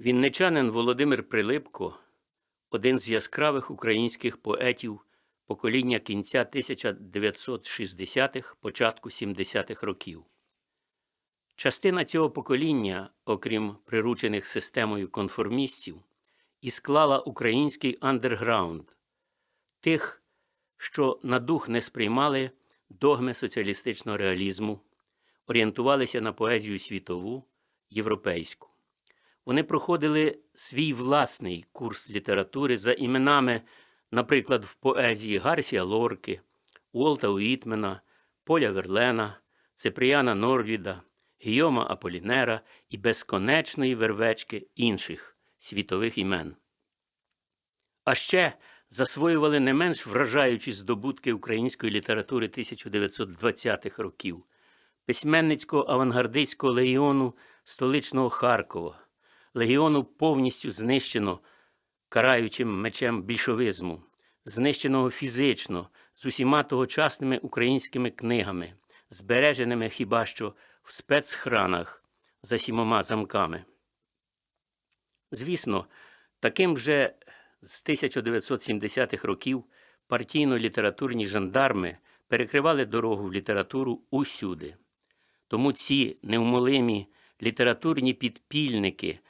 Вінничанин Володимир Прилипко один з яскравих українських поетів покоління кінця 1960-х, початку 70-х років. Частина цього покоління, окрім приручених системою конформістів, і склала український андерграунд тих, що на дух не сприймали догми соціалістичного реалізму, орієнтувалися на поезію світову, європейську. Вони проходили свій власний курс літератури за іменами, наприклад, в поезії Гарсія Лорки, Уолта Уітмена, Поля Верлена, Ципріяна Норвіда, Гійома Аполінера і безконечної вервечки інших світових імен. А ще засвоювали не менш вражаючі здобутки української літератури 1920-х років, письменницького авангардистського легіону столичного Харкова, легіону повністю знищено караючим мечем більшовизму, знищеного фізично з усіма тогочасними українськими книгами, збереженими хіба що в спецхранах за сімома замками. Звісно, таким же з 1970-х років партійно-літературні жандарми перекривали дорогу в літературу усюди. Тому ці невмолимі літературні підпільники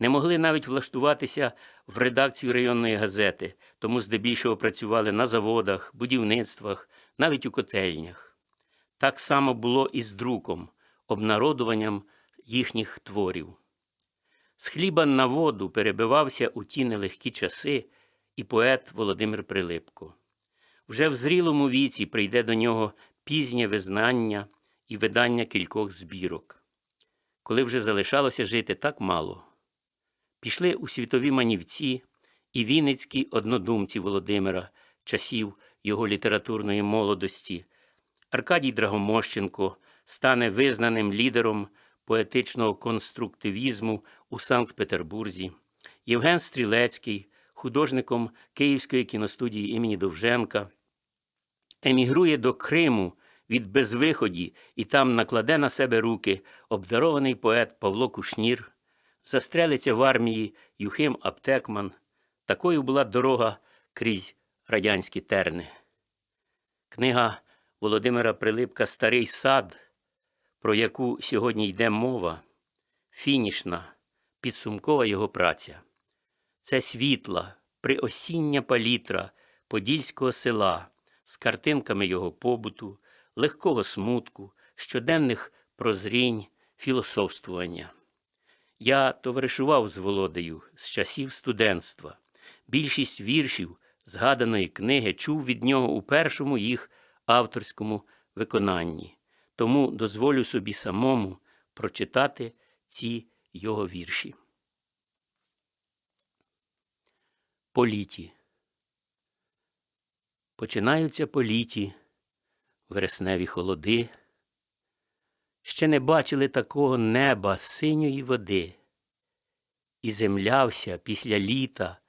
не могли навіть влаштуватися в редакцію районної газети, тому здебільшого працювали на заводах, будівництвах, навіть у котельнях. Так само було і з друком, обнародуванням їхніх творів. З хліба на воду перебивався у ті нелегкі часи і поет Володимир Прилипко. Вже в зрілому віці прийде до нього пізнє визнання і видання кількох збірок, коли вже залишалося жити так мало. Пішли у світові манівці і вінницькі однодумці Володимира, часів його літературної молодості. Аркадій Драгомощенко стане визнаним лідером поетичного конструктивізму у Санкт-Петербурзі, Євген Стрілецький, художником Київської кіностудії імені Довженка, емігрує до Криму від безвиході і там накладе на себе руки обдарований поет Павло Кушнір, застрелиться в армії Юхим Аптекман. Такою була дорога крізь радянські терни. Книга Володимира Прилипка Старий сад, про яку сьогодні йде мова, фінішна, підсумкова його праця. Це світла, приосіння палітра подільського села з картинками його побуту, легкого смутку, щоденних прозрінь, філософствування. Я товаришував з Володею з часів студентства. Більшість віршів згаданої книги чув від нього у першому їх авторському виконанні, тому дозволю собі самому прочитати ці його вірші. Політі. Починаються політі, вересневі холоди. Ще не бачили такого неба синьої води. І землявся після літа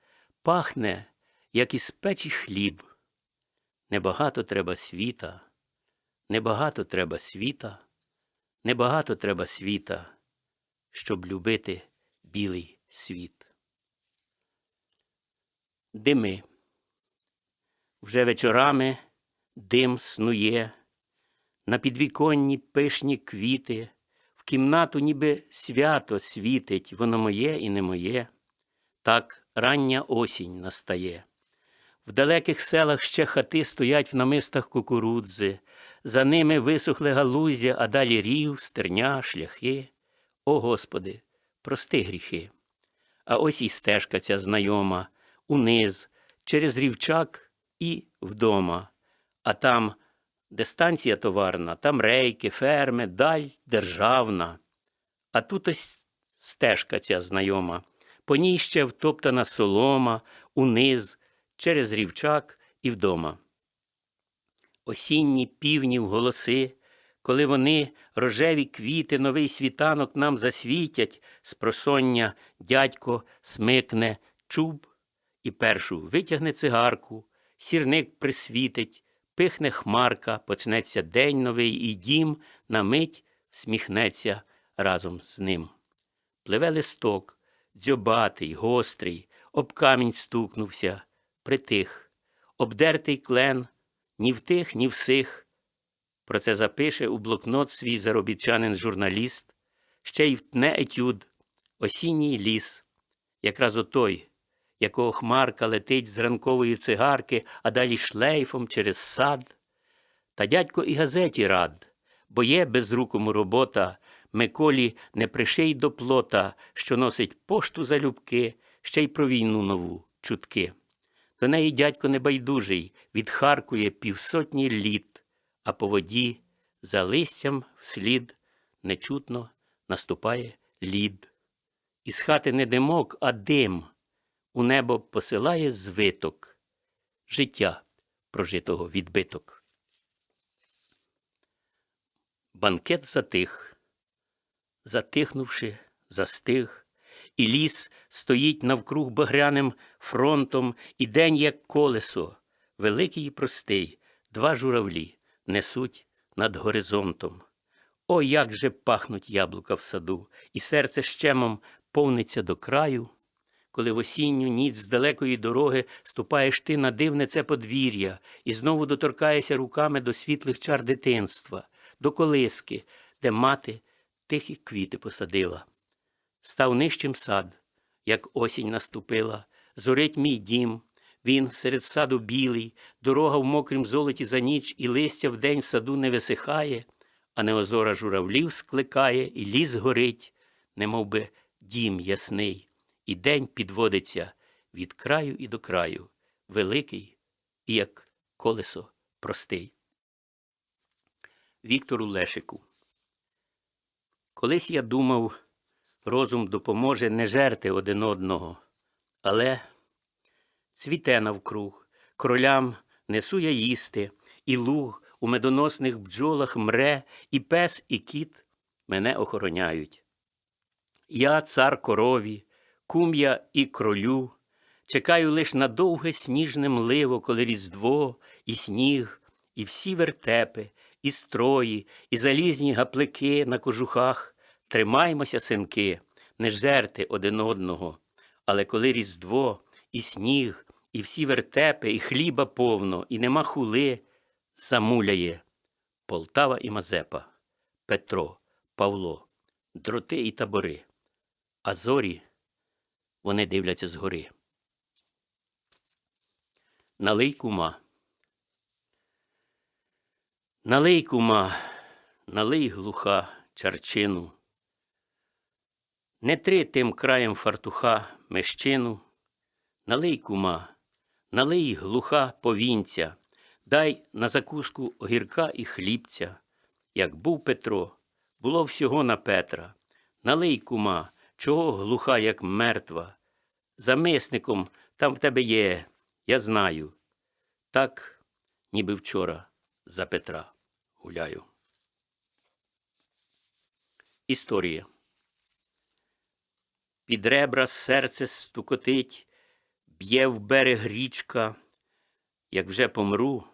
пахне, як із печі хліб. Небагато треба світа, небагато треба світа, небагато треба світа, щоб любити білий світ. Дими. Вже вечорами дим снує, на підвіконні пишні квіти, в кімнату ніби свято світить, воно моє і не моє. Так рання осінь настає. В далеких селах ще хати стоять в намистах кукурудзи, за ними висохли галузя, а далі рів, стерня, шляхи. О Господи, прости гріхи. А ось і стежка ця знайома, униз, через рівчак і вдома. А там, де станція товарна, там рейки, ферми, даль державна. А тут ось стежка ця знайома, по ній ще втоптана солома, униз, через рівчак і вдома. Осінні півнів голоси, коли вони рожеві квіти, новий світанок нам засвітять, з просоння дядько смикне чуб і першу витягне цигарку, сірник присвітить, пихне хмарка, почнеться день новий, і дім на мить сміхнеться разом з ним. Пливе листок, дзьобатий, гострий, об камінь стукнувся, притих, обдертий клен, ні в тих, ні в сих. Про це запише у блокнот свій заробітчанин-журналіст, ще й втне етюд, осінній ліс, якраз отой, якого хмарка летить з ранкової цигарки, а далі шлейфом через сад. Та дядько і газеті рад, бо є безрукому робота, Миколі не приший до плота, що носить пошту залюбки, ще й про війну нову чутки. До неї дядько небайдужий, відхаркує півсотні літ, а по воді за листям вслід нечутно наступає лід. Із хати не димок, а дим у небо посилає звиток, життя прожитого відбиток. Банкет затих, затихнувши, застиг, і ліс стоїть навкруг багряним фронтом, і день, як колесо, великий і простий, два журавлі несуть над горизонтом. О, як же пахнуть яблука в саду, і серце щемом повниться до краю. Коли в осінню ніч з далекої дороги ступаєш ти на дивне це подвір'я і знову доторкаєшся руками до світлих чар дитинства, до колиски, де мати тихі квіти посадила. Став нижчим сад, як осінь наступила, зорить мій дім. Він серед саду білий, дорога в мокрім золоті за ніч, і листя вдень в саду не висихає, а неозора журавлів скликає, і ліс горить, немов би дім ясний, і день підводиться від краю і до краю, великий і як колесо простий. Віктору Лешику. Колись я думав, розум допоможе не жерти один одного, але цвіте навкруг, кролям несу я їсти, і луг у медоносних бджолах мре, і пес, і кіт мене охороняють. Я цар корові, кум'я і кролю, чекаю лиш на довге сніжне мливо, коли різдво, і сніг, і всі вертепи, і строї, і залізні гаплики на кожухах. Тримаймося, синки, не жерти один одного. Але коли різдво, і сніг, і всі вертепи, і хліба повно, і нема хули, замуляє Полтава і Мазепа, Петро, Павло, дроти і табори. А зорі вони дивляться згори. Налий кума. Налий кума, налий глуха чарчину. Не три тим краєм фартуха мещину. Налий кума, налий глуха повінця, дай на закуску огірка і хлібця. Як був Петро, було всього на Петра. Налий кума, чого глуха, як мертва. Замисником там в тебе є, я знаю. Так, ніби вчора за Петра гуляю. Історія. Під ребра серце стукотить, б'є в берег річка. Як вже помру,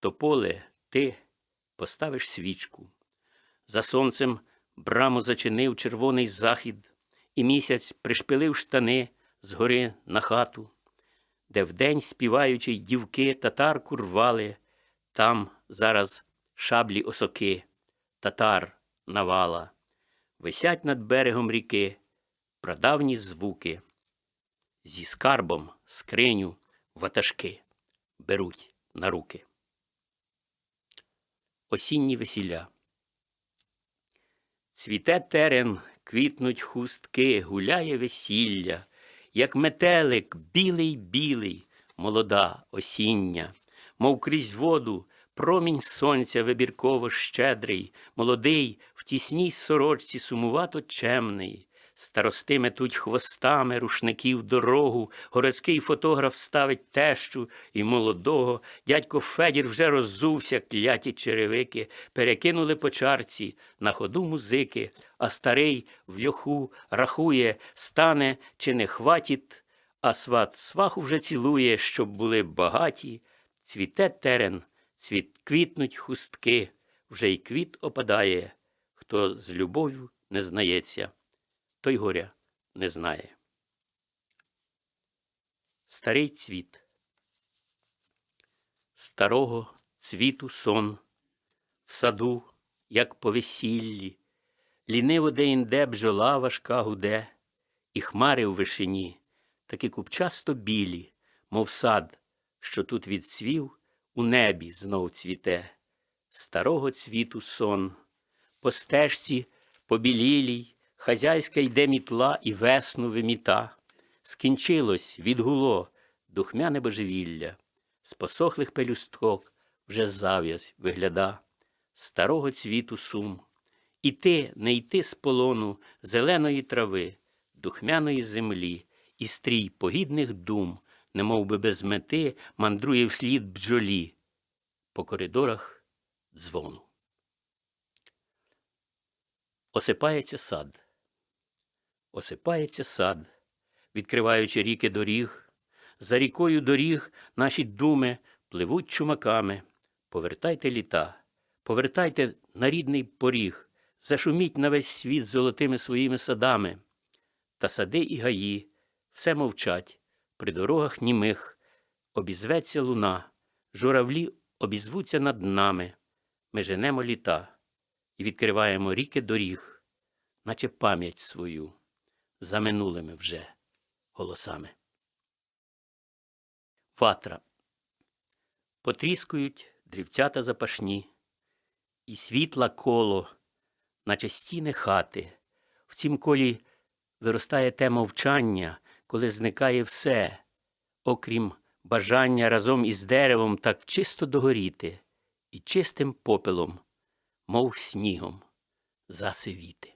то поле ти поставиш свічку. За сонцем браму зачинив червоний захід, і місяць пришпилив штани згори на хату, де вдень співаючи дівки татарку рвали, там зараз шаблі осоки, татар навала, висять над берегом ріки прадавні звуки. Зі скарбом скриню ватажки беруть на руки. Осінні весілля. Цвіте терен, квітнуть хустки, гуляє весілля, як метелик білий білий, молода осіння, мов крізь воду промінь сонця вибірково щедрий, молодий, в тісній сорочці сумувато чемний. Старости метуть хвостами рушників дорогу, городський фотограф ставить тещу і молодого. Дядько Федір вже роззувся, кляті черевики, перекинули по чарці на ходу музики, а старий в льоху рахує, стане чи не хватить, а сват сваху вже цілує, щоб були багаті. Цвіте терен, цвіт квітнуть хустки, вже й квіт опадає, хто з любов'ю не знається той горя не знає. Старий цвіт. Старого цвіту сон, в саду, як по весіллі, ліниво де-інде бджола важка гуде, і хмари у вишині, такі купчасто білі, мов сад, що тут відцвів, у небі знов цвіте. Старого цвіту сон, по стежці побілілій, хазяйська йде мітла і весну виміта. Скінчилось, відгуло духмяне божевілля, з посохлих пелюсток вже зав'язь вигляда старого цвіту сум. Іти, не йти з полону зеленої трави, духмяної землі, і стрій погідних дум, немов би без мети, мандрує вслід бджолі по коридорах дзвону. Осипається сад. Осипається сад, відкриваючи ріки доріг. За рікою доріг наші думи пливуть чумаками. Повертайте літа, повертайте на рідний поріг, зашуміть на весь світ золотими своїми садами. Та сади і гаї все мовчать, при дорогах німих, обізветься луна, журавлі обізвуться над нами. Ми женемо літа і відкриваємо ріки доріг, наче пам'ять свою за минулими вже голосами. Ватра. Потріскують дрівцята запашні, і світла коло, наче стіни хати. В цім колі виростає те мовчання, коли зникає все, окрім бажання разом із деревом так чисто догоріти і чистим попелом, мов снігом, засивіти.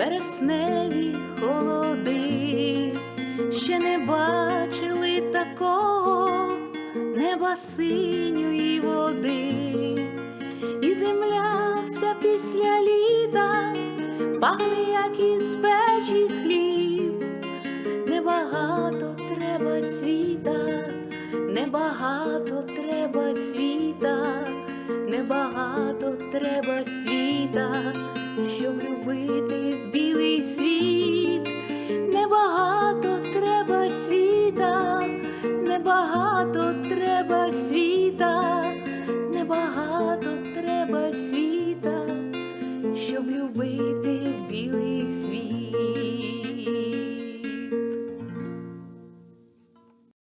Вересневі холоди, ще не бачили такого неба синьої води, і земля вся після літа пахне, як із печі хліб. Небагато треба світа, небагато треба світа, небагато треба світа, щоб любити білий світ, небагато треба світа, небагато треба світа, небагато треба світа, щоб любити білий світ.